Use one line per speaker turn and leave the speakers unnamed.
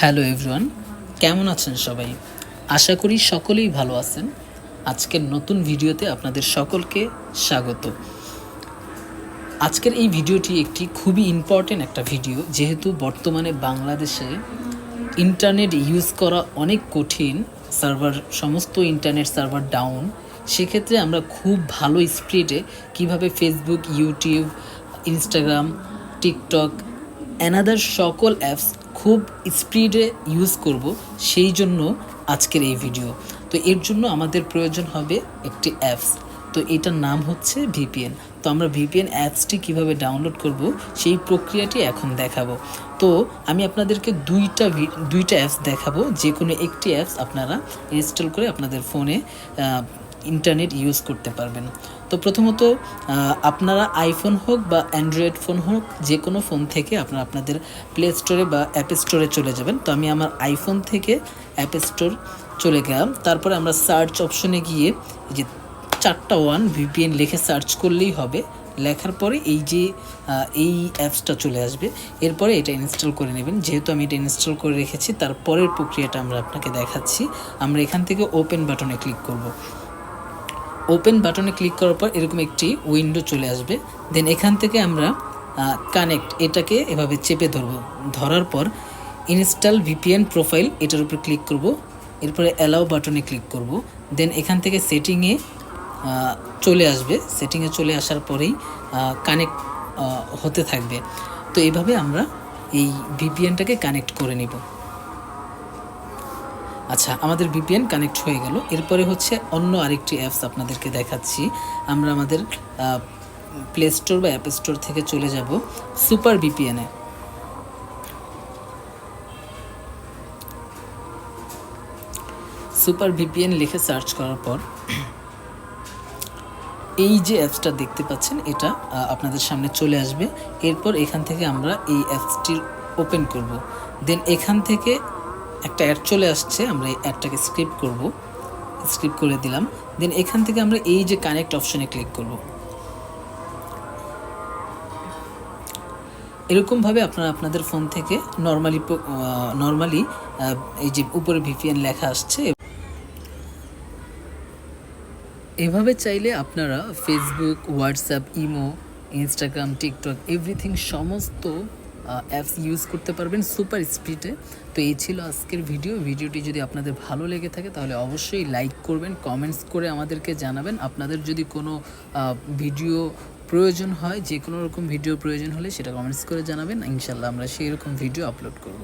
Hello everyone, কেমন আছেন সবাই? আশা করি সকলেই ভালো আছেন। আজকের নতুন ভিডিওতে আপনাদের সকলকে স্বাগত। আজকের এই ভিডিওটি একটি খুবই ইম্পর্টেন্ট একটা ভিডিও, যেহেতু বর্তমানে বাংলাদেশে ইন্টারনেট ইউজ করা অনেক কঠিন সার্ভার সমস্ত ইন্টারনেট সার্ভার ডাউন সেক্ষেত্রে আমরা খুব ভালো স্পিডে কীভাবে Facebook YouTube Instagram TikTok another সকল অ্যাপস খুব স্পিডে ইউজ করব সেই জন্য আজকের এই ভিডিও তো এর জন্য আমাদের প্রয়োজন হবে একটি অ্যাপস তো এটার নাম হচ্ছে ভিপিএন তো আমরা ভিপিএন অ্যাপসটি কীভাবে ডাউনলোড করব সেই প্রক্রিয়াটি এখন দেখাবো। তো আমি আপনাদেরকে দুইটা দুইটা অ্যাপস দেখাবো। যে কোনো একটি অ্যাপস আপনারা ইনস্টল করে আপনাদের ফোনে ইন্টারনেট ইউজ করতে পারবেন। তো প্রথমত আপনারা আইফোন হোক বা অ্যান্ড্রয়েড ফোন হোক যে কোনো ফোন থেকে আপনারা আপনাদের প্লে স্টোরে বা অ্যাপ স্টোরে চলে যাবেন। তো আমি আমার আইফোন থেকে অ্যাপ স্টোর চলে গেলাম। তারপরে আমরা সার্চ অপশনে গিয়ে যে চারটা ওয়ান ভিপিএন লিখে সার্চ করলেই হবে। লেখার পরে এই যে এই অ্যাপসটা চলে আসবে। এরপরে এটা ইনস্টল করে নেবেন। যেহেতু আমি এটা ইনস্টল করে রেখেছি, তার পরের প্রক্রিয়াটা আমরা আপনাকে দেখাচ্ছি। আমরা এখান থেকে ওপেন বাটনে ক্লিক করব। ওপেন বাটনে ক্লিক করার পর এরকম একটি উইন্ডো চলে আসবে। দেন এখান থেকে আমরা কানেক্ট এটাকে এভাবে চেপে ধরবো। ধরার পর ইনস্টল ভিপিএন প্রোফাইল এটার উপর ক্লিক করব। এরপরে অ্যালাউ বাটনে ক্লিক করব। দেন এখান থেকে সেটিংয়ে চলে আসবে। সেটিংয়ে চলে আসার পরেই কানেক্ট হতে থাকবে। তো এইভাবে আমরা এই ভিপিএনটাকে কানেক্ট করে নিব। আচ্ছা আমাদের ভিপিএন কানেক্ট হয়ে গেল। এরপরে হচ্ছে অন্য আরেকটি অ্যাপস আপনাদেরকে দেখাচ্ছি। আমরা আমাদের প্লে স্টোর বা অ্যাপ স্টোর থেকে চলে যাব সুপার ভিপিএনে সুপার ভিপিএন লিখে সার্চ করার পর, এই যে অ্যাপসটা দেখতে পাচ্ছেন, এটা আপনাদের সামনে চলে আসবে। এরপর এখান থেকে আমরা এই অ্যাপসটির ওপেন করব। দেন এখান থেকে একটা অ্যাড চলে আসছে, আমরা এই অ্যাডটাকে স্ক্রিপ্ট করব। স্ক্রিপ্ট করে দিলাম। দেন এখান থেকে আমরা এই যে কানেক্ট অপশনে ক্লিক করব। এরকমভাবে আপনারা আপনাদের ফোন থেকে নর্মালি নর্মালি এই যে উপরে ভিপিএন লেখা আসছে, এভাবে চাইলে আপনারা Facebook WhatsApp imo Instagram TikTok everything সমস্ত অ্যাপস ইউজ করতে পারবেন সুপার স্পিডে তো এই ছিল আজকের ভিডিও ভিডিওটি যদি আপনাদের ভালো লেগে থাকে, তাহলে অবশ্যই লাইক করবেন কমেন্টস করে আমাদেরকে জানাবেন। আপনাদের যদি কোনো ভিডিও প্রয়োজন হয় যে কোনো রকম ভিডিও প্রয়োজন হলে সেটা কমেন্টস করে জানাবেন। ইনশাল্লাহ আমরা সেই রকম ভিডিও আপলোড করব।